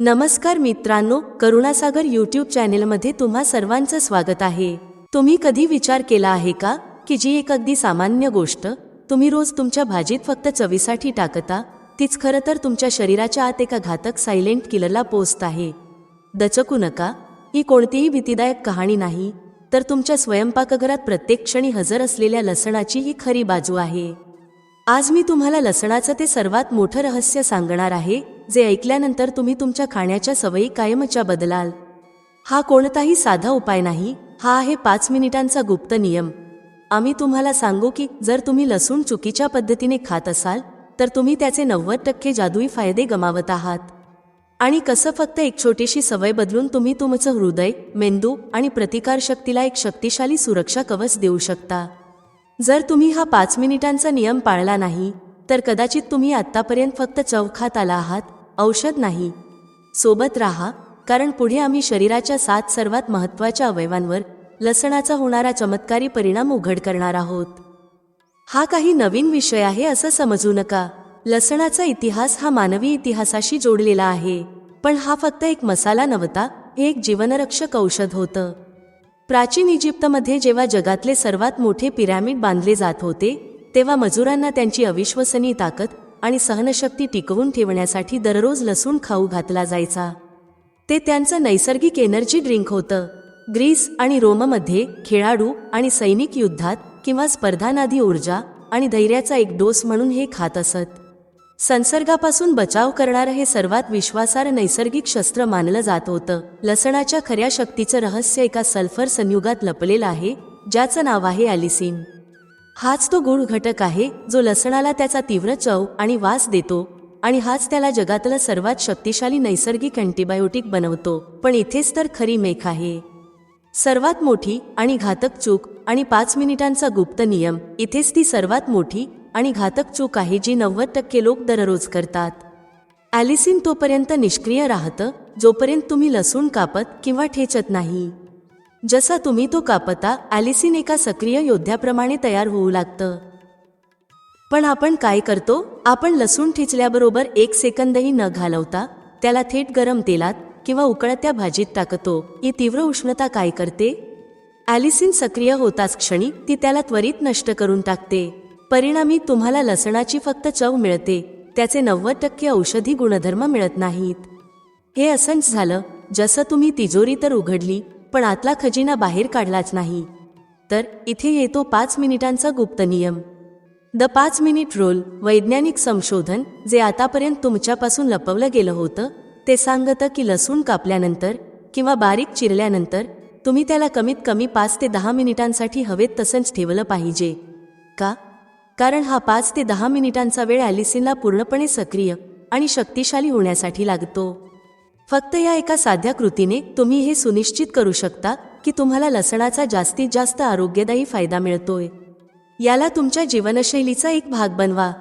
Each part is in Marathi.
नमस्कार मित्रांनो करुणासागर यूट्यूब चॅनेलमध्ये तुम्हा सर्वांचं स्वागत आहे. तुम्ही कधी विचार केला आहे का की जी एक अगदी सामान्य गोष्ट तुम्ही रोज तुमच्या भाजीत फक्त चवीसाठी टाकता तीच खरं तर तुमच्या शरीराच्या आत एका घातक सायलेंट किलरला पोस्ट आहे. दचकू नका ही कोणतीही भीतीदायक कहाणी नाही तर तुमच्या स्वयंपाकघरात प्रत्येक क्षणी हजर असलेल्या लसणाची ही खरी बाजू आहे. आज मी तुम्हाला लसणाचं ते सर्वात मोठं रहस्य सांगणार आहे जे ऐकल्यानंतर तुम्ही तुमच्या खाण्याच्या सवयी कायमच्या बदलाल. हा कोणताही साधा उपाय नाही हा आहे पाच मिनिटांचा गुप्त नियम. आम्ही तुम्हाला सांगू की जर तुम्ही लसूण चुकीच्या पद्धतीने खात असाल तर तुम्ही त्याचे नव्वद टक्के जादुई फायदे गमावत आहात. आणि कसं फक्त एक छोटीशी सवय बदलून तुम्ही तुमचं हृदय मेंदू आणि प्रतिकारशक्तीला एक शक्तिशाली सुरक्षा कवच देऊ शकता. जर तुम्ही हा पाच मिनिटांचा नियम पाळला नाही तर कदाचित तुम्ही आत्तापर्यंत फक्त चव खात आला आहात औषध नाही. सोबत राहा कारण पुढे आम्ही शरीराच्या सात सर्वात महत्त्वाच्या अवयवांवर लसणाचा होणारा चमत्कारी परिणाम उघड करणार आहोत. हा काही नवीन विषय आहे असं समजू नका. लसणाचा इतिहास हा मानवी इतिहासाशी जोडलेला आहे पण हा फक्त एक मसाला नव्हता हे एक जीवनरक्षक औषध होतं. प्राचीन इजिप्तमध्ये जेव्हा जगातले सर्वात मोठे पिरॅमिड बांधले जात होते तेव्हा मजुरांना त्यांची अविश्वसनीय ताकद आणि सहनशक्ती टिकवून ठेवण्यासाठी दररोज लसूण खाऊ घातला जायचा. ते त्यांचं नैसर्गिक एनर्जी ड्रिंक होतं. ग्रीस आणि रोममध्ये खेळाडू आणि सैनिक युद्धात किंवा स्पर्धानादी ऊर्जा आणि धैर्याचा एक डोस म्हणून हे खात असत. संसर्गापासून बचाव करणारं हे सर्वात विश्वासार्ह नैसर्गिक शस्त्र मानलं जात होतं. लसणाच्या खऱ्या शक्तीचं रहस्य एका सल्फर संयुगात लपलेलं आहे ज्याचं नाव आहे ॲलिसिन हाच तो गूढ घटक आहे जो लसणाला त्याचा तीव्र चव आणि वास देतो आणि हाच त्याला जगातलं सर्वात शक्तिशाली नैसर्गिक अँटीबायोटिक बनवतो. पण इथेच तर खरी मेख आहे. सर्वात मोठी आणि घातक चूक आणि पाच मिनिटांचा गुप्त नियम इथेच ती सर्वात मोठी आणि घातक चूक आहे जी नव्वद टक्के लोक दररोज करतात. ॲलिसिन तोपर्यंत निष्क्रिय राहतं जोपर्यंत तुम्ही लसूण कापत किंवा ठेचत नाही. जसा तुम्ही तो कापता ॲलिसिन एका सक्रिय योद्ध्याप्रमाणे तयार होऊ लागतं. पण आपण काय करतो? आपण लसूण ठिचल्याबरोबर एक सेकंदही न घालवता त्याला थेट गरम तेलात किंवा उकळत्या भाजीत टाकतो. ही तीव्र उष्णता काय करते? ॲलिसिन सक्रिय होताच क्षणी ती त्याला त्वरित नष्ट करून टाकते. परिणामी तुम्हाला लसणाची फक्त चव मिळते. त्याचे नव्वद टक्के औषधी गुणधर्म मिळत नाहीत. हे असंच झालं जसं तुम्ही तिजोरी तर उघडली पण आतला खजिना बाहेर काढलाच नाही. तर इथे येतो पाच मिनिटांचा गुप्त नियम. द पाच मिनिट रोल वैज्ञानिक संशोधन जे आतापर्यंत तुमच्यापासून लपवलं गेलं होतं ते सांगतं की लसूण कापल्यानंतर किंवा बारीक चिरल्यानंतर तुम्ही त्याला कमीत कमी पाच ते दहा मिनिटांसाठी हवेत तसंच ठेवलं पाहिजे. का? कारण हा पाच ते दहा मिनिटांचा वेळ ॲलिसिनला पूर्णपणे सक्रिय आणि शक्तिशाली होण्यासाठी लागतो. फक्त या एका साध्या कृतीने तुम्ही हे सुनिश्चित करू शकता की तुम्हाला लसणाचा जास्तीत जास्त आरोग्यदायी फायदा मिळतोय. याला तुमच्या जीवनशैलीचा एक भाग बनवा.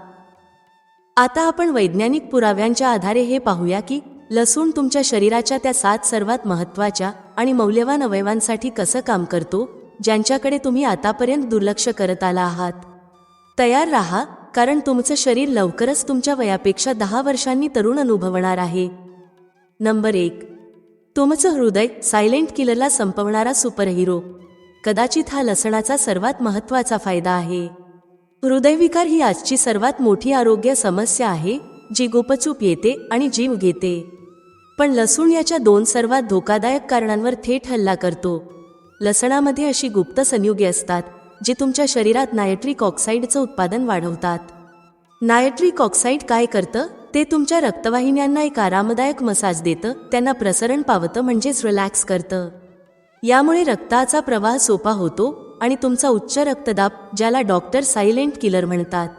आता आपण वैज्ञानिक पुराव्यांच्या आधारे हे पाहूया की लसूण तुमच्या शरीराच्या त्या सात सर्वात महत्त्वाच्या आणि मौल्यवान अवयवांसाठी कसं काम करतो ज्यांच्याकडे तुम्ही आतापर्यंत दुर्लक्ष करत आला आहात. तयार राहा कारण तुमचं शरीर लवकरच तुमच्या वयापेक्षा दहा वर्षांनी तरुण अनुभवणार आहे. नंबर एक. तुमचं हृदय सायलेंट किलरला संपवणारा सुपरहिरो. कदाचित हा लसणाचा सर्वात महत्त्वाचा फायदा आहे. हृदयविकार ही आजची सर्वात मोठी आरोग्य समस्या आहे जी गुपचूप येते आणि जीव घेते. पण लसूण याच्या दोन सर्वात धोकादायक कारणांवर थेट हल्ला करतो. लसणामध्ये अशी गुप्त संयुगे असतात जी तुमच्या शरीरात नायट्रिक ऑक्साईडचं उत्पादन वाढवतात. नायट्रिक ऑक्साईड काय करतं? ते तुमच्या रक्तवाहिन्यांना एक आरामदायक मसाज देतं त्यांना प्रसरण पावतं म्हणजेच रिलॅक्स करतं. यामुळे रक्ताचा प्रवाह सोपा होतो आणि तुमचा उच्च रक्तदाब ज्याला डॉक्टर सायलेंट किलर म्हणतात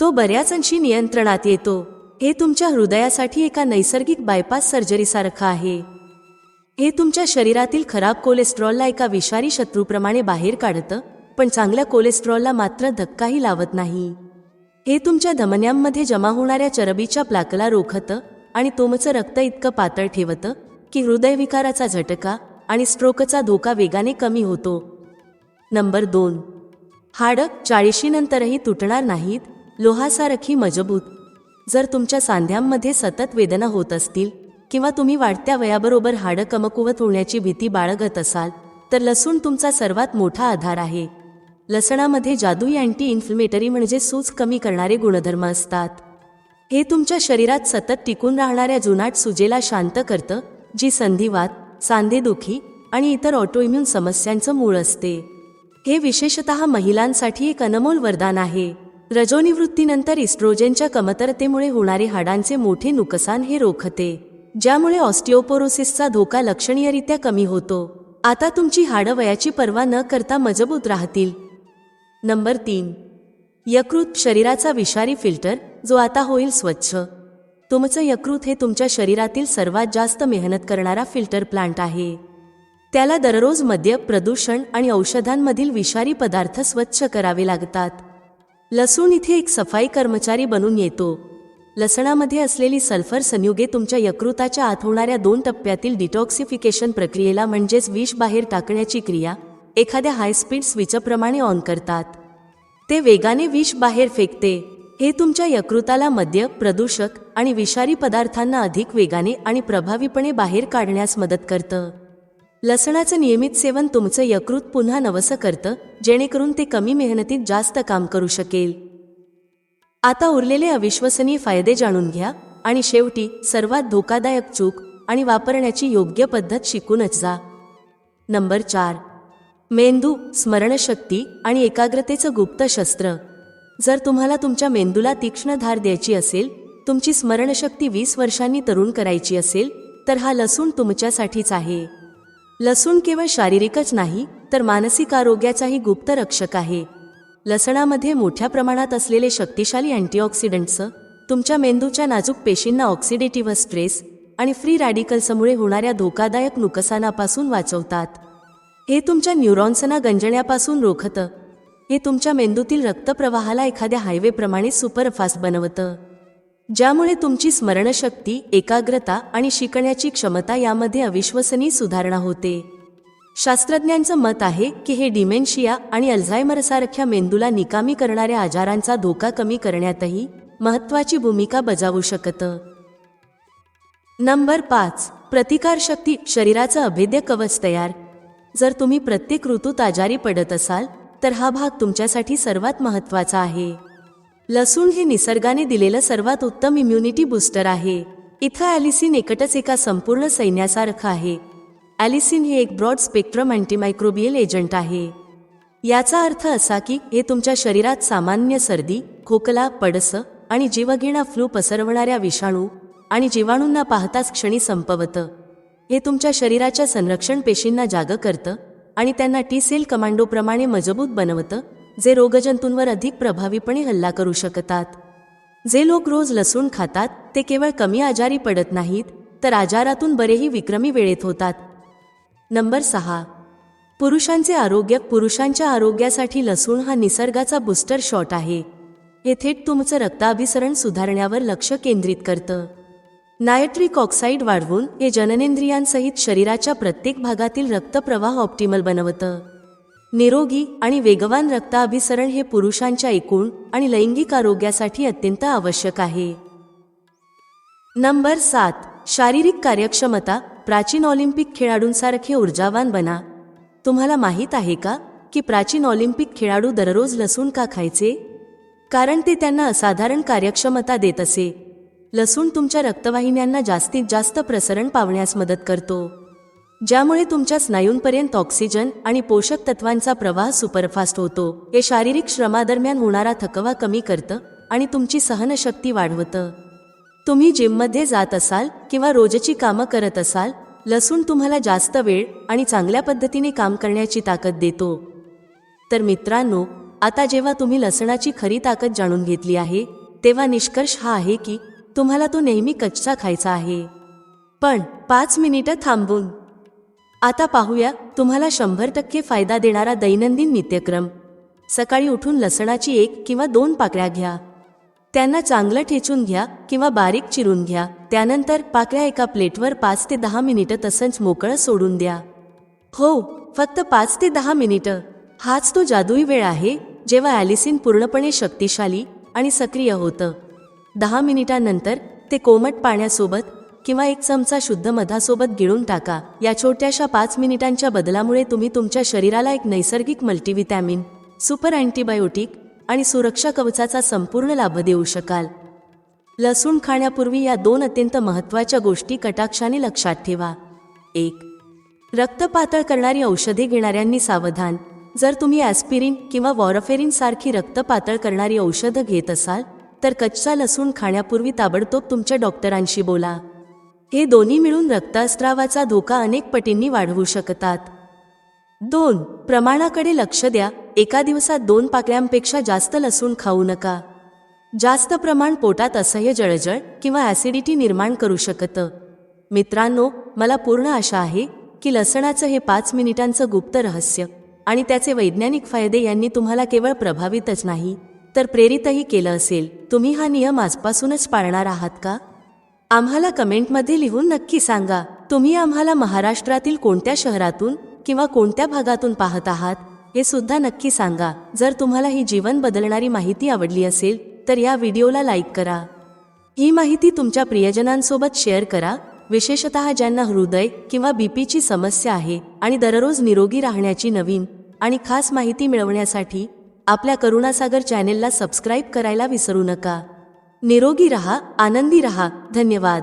तो बऱ्याच अंशी नियंत्रणात येतो. हे तुमच्या हृदयासाठी एका नैसर्गिक बायपास सर्जरीसारखं आहे. हे तुमच्या शरीरातील खराब कोलेस्ट्रॉलला एका विषारी शत्रूप्रमाणे बाहेर काढतं पण चांगल्या कोलेस्ट्रॉलला मात्र धक्काही लावत नाही. हे तुमच्या धमन्यांमध्ये जमा होणाऱ्या चरबीच्या प्लाकला रोखतं आणि तुमचं रक्त इतकं पातळ ठेवतं की हृदयविकाराचा झटका आणि स्ट्रोकचा धोका वेगाने कमी होतो. नंबर दोन. हाडं चाळीशीनंतरही तुटणार नाहीत लोहासारखी मजबूत. जर तुमच्या सांध्यांमध्ये सतत वेदना होत असतील किंवा तुम्ही वाढत्या वयाबरोबर हाडं कमकुवत होण्याची भीती बाळगत असाल तर लसूण तुमचा सर्वात मोठा आधार आहे. लसणामध्ये जादुई अँटी इन्फ्लमेटरी म्हणजे सूज कमी करणारे गुणधर्म असतात. हे तुमच्या शरीरात सतत टिकून राहणाऱ्या जुनाट सुजेला शांत करतं जी संधिवात सांधेदुखी आणि इतर ऑटोइम्यून समस्यांचं मूळ असते. हे विशेषतः महिलांसाठी एक अनमोल वरदान आहे. रजोनिवृत्तीनंतर इस्ट्रोजेनच्या कमतरतेमुळे होणारे हाडांचे मोठे नुकसान हे रोखते ज्यामुळे ऑस्टिओपोरोसिसचा धोका लक्षणीयरित्या कमी होतो. आता तुमची हाडं वयाची पर्वा न करता मजबूत राहतील. नंबर तीन. यकृत शरीराचा विषारी फिल्टर जो आता होईल स्वच्छ. तुमचं यकृत हे तुमच्या शरीरातील सर्वात जास्त मेहनत करणारा फिल्टर प्लांट आहे. त्याला दररोज मद्य प्रदूषण आणि औषधांमधील विषारी पदार्थ स्वच्छ करावे लागतात. लसूण इथे एक सफाई कर्मचारी बनून येतो. लसणामध्ये असलेली सल्फर संयुगे तुमच्या यकृताच्या आत होणाऱ्या दोन टप्प्यातील डिटॉक्सिफिकेशन प्रक्रियेला म्हणजेच विष बाहेर टाकण्याची क्रिया एखाद्या हाय स्पीड स्विचप्रमाणे ऑन करतात. ते वेगाने विष बाहेर फेकते. हे तुमच्या यकृताला मद्य प्रदूषक आणि विषारी पदार्थांना अधिक वेगाने आणि प्रभावीपणे बाहेर काढण्यास मदत करतं. लसणाचं नियमित सेवन तुमचं यकृत पुन्हा नवसं करतं जेणेकरून ते कमी मेहनतीत जास्त काम करू शकेल. आता उरलेले अविश्वसनीय फायदे जाणून घ्या आणि शेवटी सर्वात धोकादायक चूक आणि वापरण्याची योग्य पद्धत शिकूनच जा. नंबर चार. मेंदू स्मरणशक्ती आणि एकाग्रतेचं गुप्त शस्त्र. जर तुम्हाला तुमच्या मेंदूला तीक्ष्ण धार द्यायची असेल तुमची स्मरणशक्ती वीस वर्षांनी तरुण करायची असेल तर हा लसूण तुमच्यासाठीच आहे. लसूण केवळ शारीरिकच नाही तर मानसिक आरोग्याचाही गुप्त रक्षक आहे. लसणामध्ये मोठ्या प्रमाणात असलेले शक्तिशाली अँटीऑक्सिडंट्स तुमच्या मेंदूच्या नाजूक पेशींना ऑक्सिडेटिव्ह स्ट्रेस आणि फ्री रॅडिकल्समुळे होणाऱ्या धोकादायक नुकसानापासून वाचवतात. हे तुमच्या न्यूरॉन्सना गंजण्यापासून रोखतं. हे तुमच्या मेंदूतील रक्तप्रवाहाला एखाद्या हायवेप्रमाणे सुपरफास्ट बनवतं. ज्यामुळे तुमची स्मरणशक्ती एकाग्रता आणि शिकण्याची क्षमता यामध्ये अविश्वसनीय सुधारणा होते. शास्त्रज्ञांचं मत आहे की हे डिमेन्शिया आणि अल्झायमरसारख्या मेंदूला निकामी करणाऱ्या आजारांचा धोका कमी करण्यातही महत्त्वाची भूमिका बजावू शकतं. नंबर पाच. प्रतिकारशक्ती शरीराचं अभेद्य कवच तयार. जर तुम्ही प्रत्येक ऋतूत आजारी पडत असाल तर हा भाग तुमच्यासाठी सर्वात महत्त्वाचा आहे. लसूण हे निसर्गाने दिलेलं सर्वात उत्तम इम्युनिटी बूस्टर आहे. इथं ॲलिसिन एकटच एका संपूर्ण सैन्यासारखं आहे. ॲलिसिन हे एक ब्रॉड स्पेक्ट्रम अँटीमायक्रोबियल एजंट आहे. याचा अर्थ असा की हे तुमच्या शरीरात सामान्य सर्दी खोकला पडस आणि जीवघेणा फ्लू पसरवणाऱ्या विषाणू आणि जीवाणूंना पाहताच क्षणी संपवतं. हे तुमच्या शरीराच्या संरक्षण पेशींना जाग करतं आणि त्यांना टी सेल कमांडोप्रमाणे मजबूत बनवतं जे रोगजंतूंवर अधिक प्रभावीपणे हल्ला करू शकतात. जे लोक रोज लसूण खातात ते केवळ कमी आजारी पडत नाहीत तर आजारातून बरेही विक्रमी वेळेत होतात. नंबर सहा. पुरुषांचे आरोग्य पुरुषांच्या आरोग्यासाठी लसूण हा निसर्गाचा बूस्टर शॉट आहे. हे थेट तुमचं रक्ताभिसरण सुधारण्यावर लक्ष केंद्रित करतं. नायट्रिक ऑक्साईड वाढवून हे जननेंद्रियांसहित शरीराच्या प्रत्येक भागातील रक्तप्रवाह ऑप्टिमल बनवतं. निरोगी आणि वेगवान रक्ताभिसरण हे पुरुषांच्या एकूण आणि लैंगिक आरोग्यासाठी अत्यंत आवश्यक आहे. नंबर सात. शारीरिक कार्यक्षमता प्राचीन ऑलिम्पिक खेळाडूंसारखे ऊर्जावान बना. तुम्हाला माहीत आहे का की प्राचीन ऑलिम्पिक खेळाडू दररोज लसूण का खायचे? कारण ते त्यांना असाधारण कार्यक्षमता देत असे. लसूण तुमच्या रक्तवाहिन्यांना जास्तीत जास्त प्रसरण पावण्यास मदत करतो. ज्यामुळे तुमच्या स्नायूंपर्यंत ऑक्सिजन आणि पोषक तत्वांचा प्रवाह सुपरफास्ट होतो. हे शारीरिक श्रमादरम्यान होणारा थकवा कमी करतं आणि तुमची सहनशक्ती वाढवतं. तुम्ही जिममध्ये जात असाल किंवा रोजची कामं करत असाल लसूण तुम्हाला जास्त वेळ आणि चांगल्या पद्धतीने काम करण्याची ताकद देतो. तर मित्रांनो आता जेव्हा तुम्ही लसणाची खरी ताकद जाणून घेतली आहे तेव्हा निष्कर्ष हा आहे की तुम्हाला तो नेहमी कच्चा खायचा आहे. पण पाच मिनिटं थांबून. आता पाहूया तुम्हाला शंभर टक्के फायदा देणारा दैनंदिन नित्यक्रम. सकाळी उठून लसणाची एक किंवा दोन पाकळ्या घ्या. त्यांना चांगलं ठेचून घ्या किंवा बारीक चिरून घ्या. त्यानंतर पाकळ्या एका प्लेटवर पाच ते दहा मिनिटं तसंच मोकळं सोडून द्या. हो फक्त पाच ते दहा मिनिटं. हाच तो जादुई वेळ आहे जेव्हा ॲलिसिन पूर्णपणे शक्तिशाली आणि सक्रिय होतं. दहा मिनिटांनंतर ते कोमट पाण्यासोबत किंवा एक चमचा शुद्ध मधासोबत गिळून टाका. या छोट्याशा पाच मिनिटांच्या बदलामुळे तुम्ही तुमच्या शरीराला एक नैसर्गिक मल्टीव्हिटॅमिन सुपर अँटीबायोटिक आणि सुरक्षा कवचाचा संपूर्ण लाभ देऊ शकाल. लसूण खाण्यापूर्वी या दोन अत्यंत महत्त्वाच्या गोष्टी कटाक्षाने लक्षात ठेवा. एक रक्त पातळ करणारी औषधे घेणाऱ्यांनी सावधान. जर तुम्ही ॲस्पिरिन किंवा वॉरफेरिन सारखी रक्त पातळ करणारी औषधं घेत असाल तर कच्चा लसूण खाण्यापूर्वी ताबडतोब तुमच्या डॉक्टरांशी बोला. हे दोन्ही मिळून रक्तास्त्रावाचा धोका अनेक पटींनी वाढवू शकतात. दोन प्रमाणाकडे लक्ष द्या. एका दिवसात दोन पाकळ्यांपेक्षा जास्त लसूण खाऊ नका. जास्त प्रमाण पोटात असह्य जळजळ किंवा ॲसिडिटी निर्माण करू शकतं. मित्रांनो मला पूर्ण आशा आहे की लसणाचं हे पाच मिनिटांचं गुप्त रहस्य आणि त्याचे वैज्ञानिक फायदे यांनी तुम्हाला केवळ प्रभावितच नाही तर प्रेरितही केलं असेल. तुम्ही हा नियम आजपासूनच पाळणार आहात का? आम्हाला कमेंटमध्ये लिहून नक्की सांगा. तुम्ही आम्हाला महाराष्ट्रातील कोणत्या शहरातून किंवा कोणत्या भागातून पाहत आहात हे सुद्धा नक्की सांगा. जर तुम्हाला ही जीवन बदलणारी माहिती आवडली असेल तर या व्हिडिओला लाईक करा. ही माहिती तुमच्या प्रियजनांसोबत शेअर करा. विशेषतः ज्यांना हृदय किंवा बीपीची समस्या आहे आणि दररोज निरोगी राहण्याची नवीन आणि खास माहिती मिळवण्यासाठी आपल्या करुणासागर चॅनेलला सबस्क्राईब करायला विसरू नका. निरोगी रहा आनंदी रहा. धन्यवाद.